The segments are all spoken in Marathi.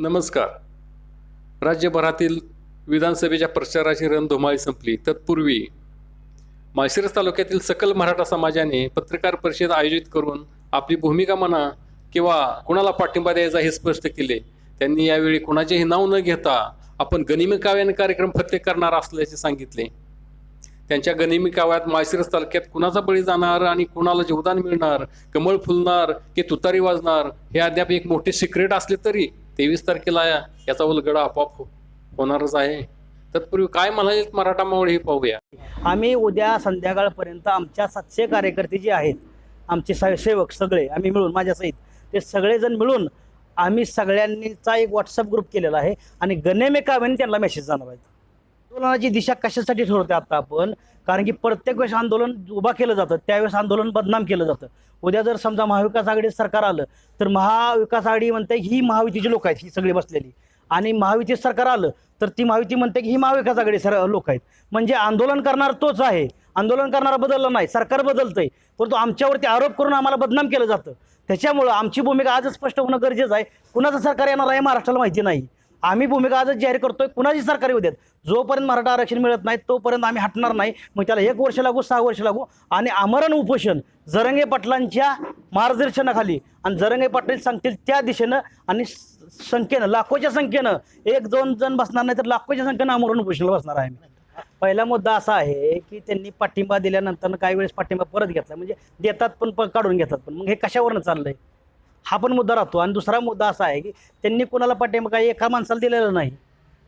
नमस्कार. राज्यभरातील विधानसभेच्या प्रचाराची रणधुमाळी संपली. तत्पूर्वी माळशिरस तालुक्यातील सकल मराठा समाजाने पत्रकार परिषद आयोजित करून आपली भूमिका म्हणा किंवा कुणाला पाठिंबा द्यायचा हे स्पष्ट केले. त्यांनी यावेळी कुणाचेही नाव न घेता आपण गनिमी काव्याने कार्यक्रम फत्ते करणार असल्याचे सांगितले. त्यांच्या गनिमी काव्यात माळशिरस तालुक्यात कुणाचा बळी जाणार आणि कुणाला जीवदान मिळणार कमळ फुलणार की तुतारी वाजणार हे अद्याप एक मोठे सिक्रेट असले तरी तेवीस तारखेला याचा उलगडा आपोआप हो-, होणारच आहे. तत्पूर्वी काय म्हणाले मराठा मावळ हे पाहूया. आम्ही उद्या संध्याकाळपर्यंत आमच्या सातशे कार्यकर्ते जे आहेत आमचे सेवक सगळे आम्ही मिळून माझ्यासहित ते सगळेजण मिळून आम्ही सगळ्यांनीचा एक व्हॉट्सअप ग्रुप केलेला आहे आणि गणेमे काव्याने त्यांना मेसेज जाणार आहेत. आंदोलनाची दिशा कशासाठी ठरवते आता आपण? कारण की प्रत्येक वेळेस आंदोलन उभा केलं जातं त्यावेळेस आंदोलन बदनाम केलं जातं. उद्या जर समजा महाविकास आघाडी सरकार आलं तर महाविकास आघाडी म्हणते ही महायुतीची लोक आहेत ही सगळी बसलेली. आणि महायुती सरकार आलं तर ती महायुती म्हणते की ही महाविकास आघाडी सर लोक आहेत. म्हणजे आंदोलन करणार तोच आहे. आंदोलन करणारा बदललं नाही सरकार बदलतंय. परंतु आमच्यावरती आरोप करून आम्हाला बदनाम केलं जातं. त्याच्यामुळं आमची भूमिका आजच स्पष्ट होणं गरजेचं आहे. कुणाचं सरकार येणार आहे महाराष्ट्राला माहिती नाही. आम्ही भूमिका आजच जाहीर करतोय कुणाची सरकारी उद्यात जोपर्यंत मराठा आरक्षण मिळत नाही तोपर्यंत आम्ही हटणार नाही. मग त्याला एक वर्ष लागू सहा वर्ष लागू आणि आमरण उपोषण जरंगे पाटलांच्या मार्गदर्शनाखाली. आणि जरंगे पाटील सांगतील त्या दिशेनं आणि संख्येनं लाखोच्या संख्येनं एक दोन जण बसणार नाही तर लाखोच्या संख्येनं आमरण उपोषणाला बसणार आहे आम्ही. पहिला मुद्दा असा आहे की त्यांनी पाठिंबा दिल्यानंतर काही वेळेस पाठिंबा परत घेतला. म्हणजे देतात पण प- काढून घेतात. पण मग हे कशावरनं चाललंय? हा पण मुद्दा राहतो. आणि दुसरा मुद्दा असा आहे की त्यांनी कोणाला पाठिंबा काही एका माणसाला दिलेला नाही.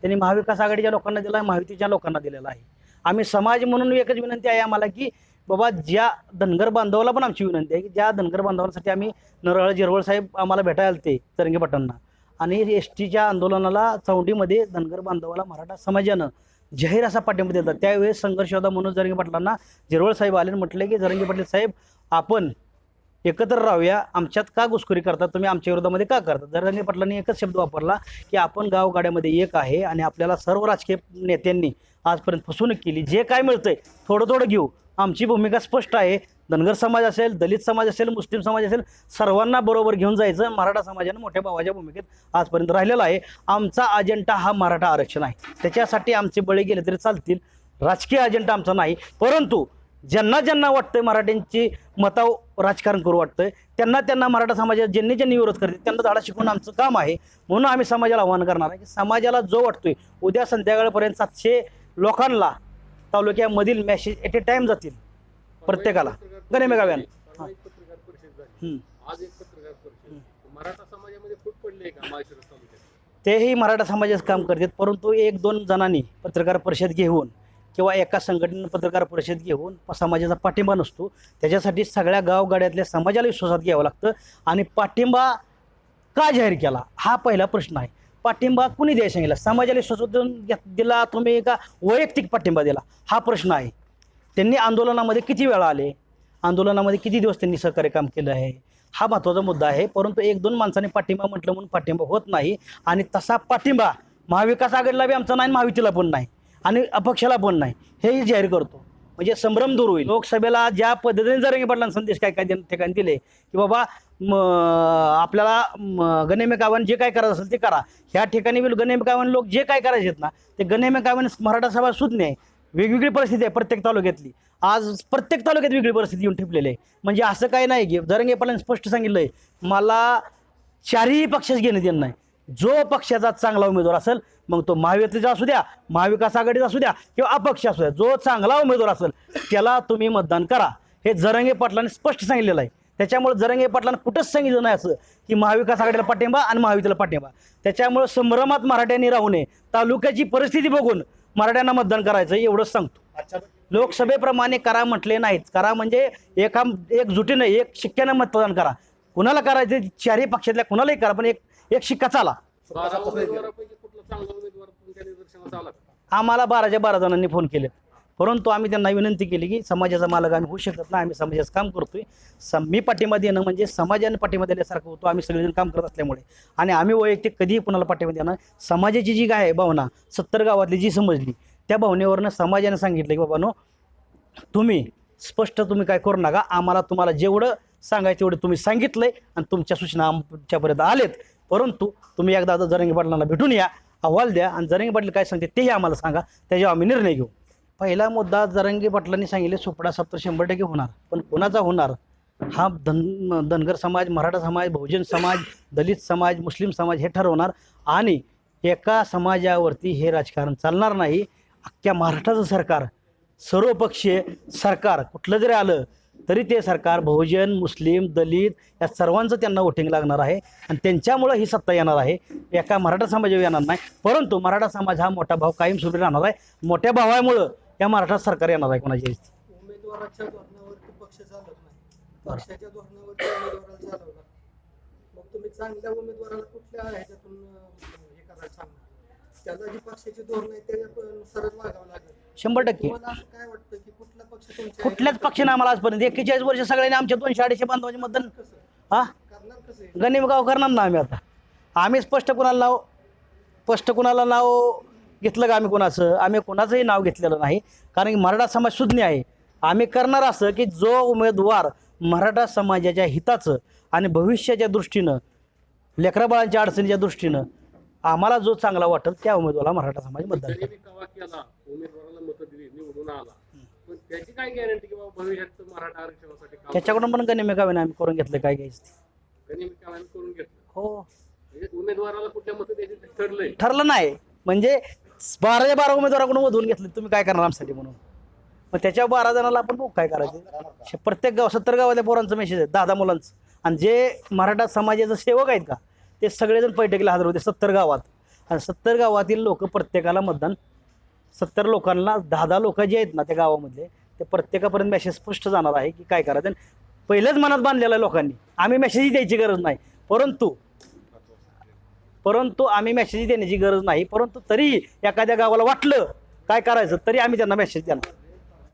त्यांनी महाविकास आघाडीच्या लोकांना दिला आहे महायुतीच्या लोकांना दिलेला आहे. आम्ही समाज म्हणून एकच विनंती आहे आम्हाला की बाबा ज्या धनगर बांधवाला पण आमची विनंती आहे की ज्या धनगर बांधवांसाठी आम्ही नरळ जिरवळ साहेब आम्हाला भेटायला ते तरंगे पाटांना आणि एस टीच्या आंदोलनाला चौंडीमध्ये धनगर बांधवाला मराठा समाजानं जाहीर असा पाठिंबा दिला. त्यावेळेस संघर्ष होता म्हणून जरंगे पाटलांना जिरवळ साहेब आले म्हटले की जरंगे पाटील साहेब आपण एकत्र राहूया. आमच्यात का घुसखोरी करता? तुम्ही आमच्या विरोधामध्ये का करता? जरंगे पाटलांनी एकच शब्द वापरला की आपण गावगाड्यामध्ये एक आहे आणि आपल्याला सर्व राजकीय नेत्यांनी आजपर्यंत फसवणूक केली जे काय मिळतंय थोडं थोडं घेऊ. आमची भूमिका स्पष्ट आहे. धनगर समाज असेल दलित समाज असेल मुस्लिम समाज असेल सर्वांना बरोबर घेऊन जायचं. मराठा समाजानं मोठ्या भावाच्या भूमिकेत आजपर्यंत राहिलेला आहे. आमचा अजेंडा हा मराठा आरक्षण आहे. त्याच्यासाठी आमचे बळी गेले तरी चालतील. राजकीय अजेंडा आमचा नाही. परंतु ज्यांना ज्यांना वाटतंय मराठ्यांची मताव राजकारण करू वाटतंय त्यांना त्यांना मराठा समाजात ज्यांनी ज्यांनी विरोध करते त्यांना धाडा शिकवून आमचं काम आहे म्हणून आम्ही समाजाला आव्हान करणार आहे की समाजाला जो वाटतोय उद्या संध्याकाळपर्यंत सातशे लोकांना तालुक्यामधील मॅसेज एट ए टाइम जातील प्रत्येकाला गणेमे गाव्यान. पत्रकार परिषद झाली हम्म. आज एक पत्रकार परिषद मराठा समाजामध्ये फूट पडले का माळशिरस तालुक्यात तेही मराठा समाजाचं काम करतात परंतु एक दोन जणांनी पत्रकार परिषद घेऊन किंवा एका संघटनेनं पत्रकार परिषद घेऊन समाजाचा पाठिंबा नसतो त्याच्यासाठी सगळ्या गावगाड्यातल्या समाजाला विश्वासात घ्यावं लागतं आणि पाठिंबा का जाहीर केला? हा पहिला प्रश्न आहे. पाठिंबा कुणी द्यायला सांगितला? समाजाला विश्वास देऊन घेत- दिला तुम्ही का? वैयक्तिक पाठिंबा दिला? हा प्रश्न आहे. त्यांनी आंदोलनामध्ये किती वेळा आले? आंदोलनामध्ये किती दिवस त्यांनी सहकार्य काम केलं आहे? हा महत्त्वाचा मुद्दा आहे परंतु एक दोन माणसांनी पाठिंबा म्हटलं म्हणून पाठिंबा होत नाही आणि तसा पाठिंबा महाविकास आघाडीला बी आमचा नाही महावितीला महायुतीला पण नाही. आणि अपक्षाला पण नाही. हेही जाहीर करतो. म्हणजे संभ्रम दूर होईल. लोकसभेला ज्या पद्धतीने जरंगे पाटलांना संदेश काय काय ठिकाणी दिले की बाबा म, आपल्याला म, गणेमे जे काय करायचं असेल ते करा. ह्या ठिकाणी बी गणेमे लोक जे काय करायचे आहेत ना ते गणेमे मराठा सभा सुज्ञ आहे वेगवेगळी परिस्थिती आहे प्रत्येक तालुक्यातली. आज प्रत्येक तालुक्यात वेगळी परिस्थिती येऊन ठेपलेली आहे. म्हणजे असं काही नाही की जरंगे पाटलांनी स्पष्ट सांगितलं आहे मला चारही पक्षाच घेणं देणं नाही. जो पक्षाचा चांगला उमेदवार असेल मग तो महायुतीचा असू द्या महाविकास आघाडीचा असू द्या किंवा अपक्ष असू द्या जो चांगला उमेदवार असेल त्याला तुम्ही मतदान करा. हे जरंगे पाटलांनी स्पष्ट सांगितलेलं आहे. त्याच्यामुळे जरंगे पाटलांना कुठंच सांगितलं नाही असं की महाविकास आघाडीला पाठिंबा आणि महायुतीला पाठिंबा. त्याच्यामुळे संभ्रमात मराठ्यांनी राहू नये. तालुक्याची परिस्थिती बघून मराठ्यांना मतदान करायचं एवढंच सांगतो. लोकसभेप्रमाणे करा म्हटले नाहीत. करा म्हणजे एका एकजुटीनं एक शिक्क्यानं मतदान करा. कुणाला करायचं चारही पक्षातल्या कुणालाही करा पण एक एक शिक्का चाला. बारा उमेदवारापैकी कुठला चांगला उमेदवार तुमच्या निदर्शनास आला का? आम्हाला बाराच्या बारा जणांनी फोन केले परंतु आम्ही त्यांना विनंती केली की समाजाचा मालक आम्ही होऊ शकत नाही आम्ही समाजाचं काम करतोय. सम मी पाठिंबा देणं म्हणजे समाजाने पाठिंबा दिल्यासारखं होतो आम्ही सगळेजण काम करत असल्यामुळे. आणि आम्ही वैयक्तिक कधीही कुणाला पाठिंबा देणं समाजाची जी काय आहे भावना सत्तर गावातली जी समजली त्या भावनेवरनं समाजाने सांगितलं की बाबानो तुम्ही स्पष्ट तुम्ही काय करू नका आम्हाला तुम्हाला जेवढं सांगायचं एवढे तुम्ही सांगितलंय आणि तुमच्या सूचना आमच्यापर्यंत आलेत. परंतु तुम्ही एकदा आता जरंगी पाटलांना भेटून या अहवाल द्या आणि जरंगी पाटील काय सांगते तेही आम्हाला सांगा त्याच्यावर आम्ही निर्णय घेऊ. पहिला मुद्दा जरंगी पाटलांनी सांगितले सुपडा सप्तर शंभर टक्के होणार. पण कोणाचा होणार? हा धन धनगर समाज मराठा समाज बहुजन समाज दलित समाज मुस्लिम समाज हे ठरवणार आणि एका समाजावरती हे राजकारण चालणार नाही. अख्ख्या महाराष्ट्राचं सरकार सर्वपक्षीय सरकार कुठलं जरी आलं तरी ते सरकार बहुजन मुस्लिम दलित या सर्वांचं त्यांना वोटिंग लागणार आहे. आणि त्यांच्यामुळं ही सत्ता येणार आहे. एका मराठा समाजावर येणार नाही. परंतु मराठा समाज हा मोठा भाव कायमस्वरूपी राहणार आहे. मोठ्या भावामुळं या महाराष्ट्रात सरकार येणार आहे कोणाची उमेदवाराच्या धोरणावरती पक्ष चालत नाही. पक्षाच्या धोरणावरती उमेदवाराला चालवणार मग तुम्ही चांगल्या उमेदवाराला कुठल्या ह्याच्यातून अं, हे करायला सांगणार? त्याला जी पक्षाची धोरण आहे वागावं लागेल. शंभर टक्के. कुठल्याच पक्षाने आम्हाला आजपर्यंत. एक्केचाळीस वर्ष सगळ्यांनी आमच्या दोनशे अडीचशे बांधवांचे मतदान हा? गणिमगाव करणार ना आम्ही आता. आम्ही स्पष्ट कुणाला नाव स्पष्ट कुणाला नाव घेतलं का आम्ही कुणाचं? आम्ही कुणाचंही नाव घेतलेलं नाही. कारण की मराठा समाज सुज्ञ आहे. आम्ही करणार असं की जो उमेदवार मराठा समाजाच्या हिताचं आणि भविष्याच्या दृष्टीनं लेकराबाळांच्या अडचणीच्या दृष्टीनं आम्हाला जो चांगला वाटेल त्या उमेदवाराला मराठा समाज मतदान करेल. पण त्याच्याकडून पण गणिमेगावीने आम्ही करून घेतलं काय घ्यायचं ते. हो. म्हणजे उमेदवाराला कुठल्या मतं द्यायची ते ठरलंय. ठरलं नाही. म्हणजे बाराच्या बारा उमेदवाराकडून मधून घेतले तुम्ही काय करणार आमच्यासाठी म्हणून? मग त्याच्या बारा जणाला आपण बघू काय करायचं? प्रत्येक गाव सत्तर गावातल्या पोरांचं मेसेज आहे दहा दहा मुलांचं. आणि जे मराठा समाजाचे सेवक आहेत का ते सगळेजण बैठकीला हजर होते सत्तर गावात. आणि सत्तर गावातील लोक प्रत्येकाला मतदान सत्तर लोकांना दहा दहा लोक जे आहेत ना त्या गावामधले ते प्रत्येकापर्यंत मेसेज स्पष्ट जाणार आहे की काय करायचं. पहिल्याच मनात बांधलेलं आहे लोकांनी आम्ही मेसेजही द्यायची गरज नाही. परंतु परंतु आम्ही मेसेज देण्याची गरज नाही. परंतु तरी एखाद्या गावाला वाटलं काय करायचं? तरी आम्ही त्यांना मेसेज देणार.